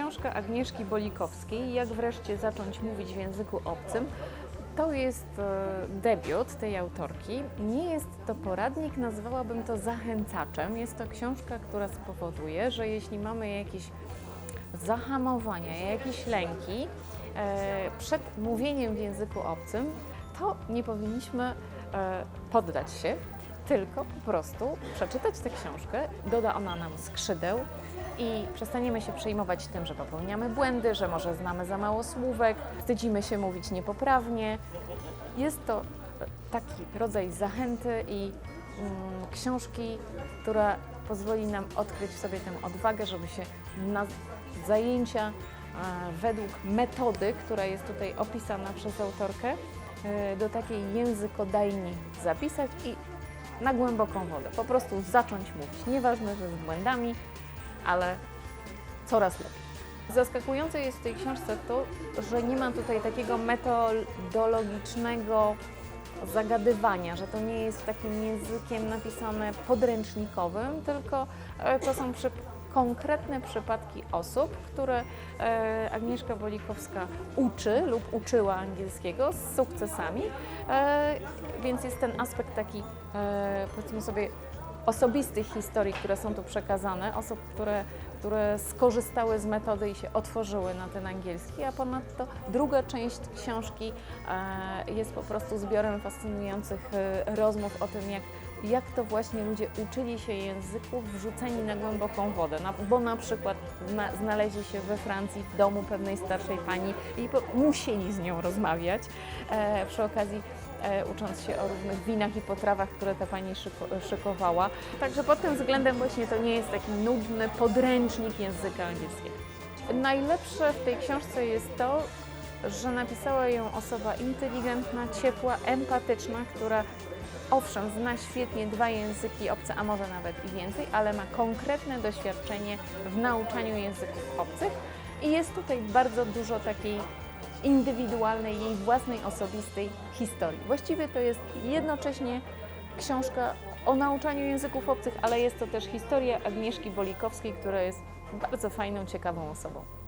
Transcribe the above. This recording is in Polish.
książka Agnieszki Bolikowskiej Jak wreszcie zacząć mówić w języku obcym. To jest e, debiut tej autorki. Nie jest to poradnik, nazwałabym to zachęcaczem. Jest to książka, która spowoduje, że jeśli mamy jakieś zahamowania, jakieś lęki e, przed mówieniem w języku obcym, to nie powinniśmy e, poddać się, tylko po prostu przeczytać tę książkę. Doda ona nam skrzydeł i przestaniemy się przejmować tym, że popełniamy błędy, że może znamy za mało słówek, wstydzimy się mówić niepoprawnie. Jest to taki rodzaj zachęty i mm, książki, która pozwoli nam odkryć w sobie tę odwagę, żeby się na zajęcia e, według metody, która jest tutaj opisana przez autorkę, e, do takiej językodajni zapisać i na głęboką wodę. Po prostu zacząć mówić. Nieważne, że z błędami, ale coraz lepiej. Zaskakujące jest w tej książce to, że nie ma tutaj takiego metodologicznego zagadywania, że to nie jest takim językiem napisane podręcznikowym, tylko e, to są przy, konkretne przypadki osób, które e, Agnieszka Bolikowska uczy lub uczyła angielskiego z sukcesami, e, więc jest ten aspekt taki, e, powiedzmy sobie, osobistych historii, które są tu przekazane, osób, które, które skorzystały z metody i się otworzyły na ten angielski, a ponadto druga część książki e, jest po prostu zbiorem fascynujących e, rozmów o tym, jak jak to właśnie ludzie uczyli się języków wrzuceni na głęboką wodę. Bo na przykład na, znaleźli się we Francji w domu pewnej starszej pani i po, musieli z nią rozmawiać e, przy okazji ucząc się o różnych winach i potrawach, które ta pani szyko, szykowała. Także pod tym względem właśnie to nie jest taki nudny podręcznik języka angielskiego. Najlepsze w tej książce jest to, że napisała ją osoba inteligentna, ciepła, empatyczna, która owszem, zna świetnie dwa języki obce, a może nawet i więcej, ale ma konkretne doświadczenie w nauczaniu języków obcych i jest tutaj bardzo dużo takiej indywidualnej, jej własnej, osobistej historii. Właściwie to jest jednocześnie książka o nauczaniu języków obcych, ale jest to też historia Agnieszki Bolikowskiej, która jest bardzo fajną, ciekawą osobą.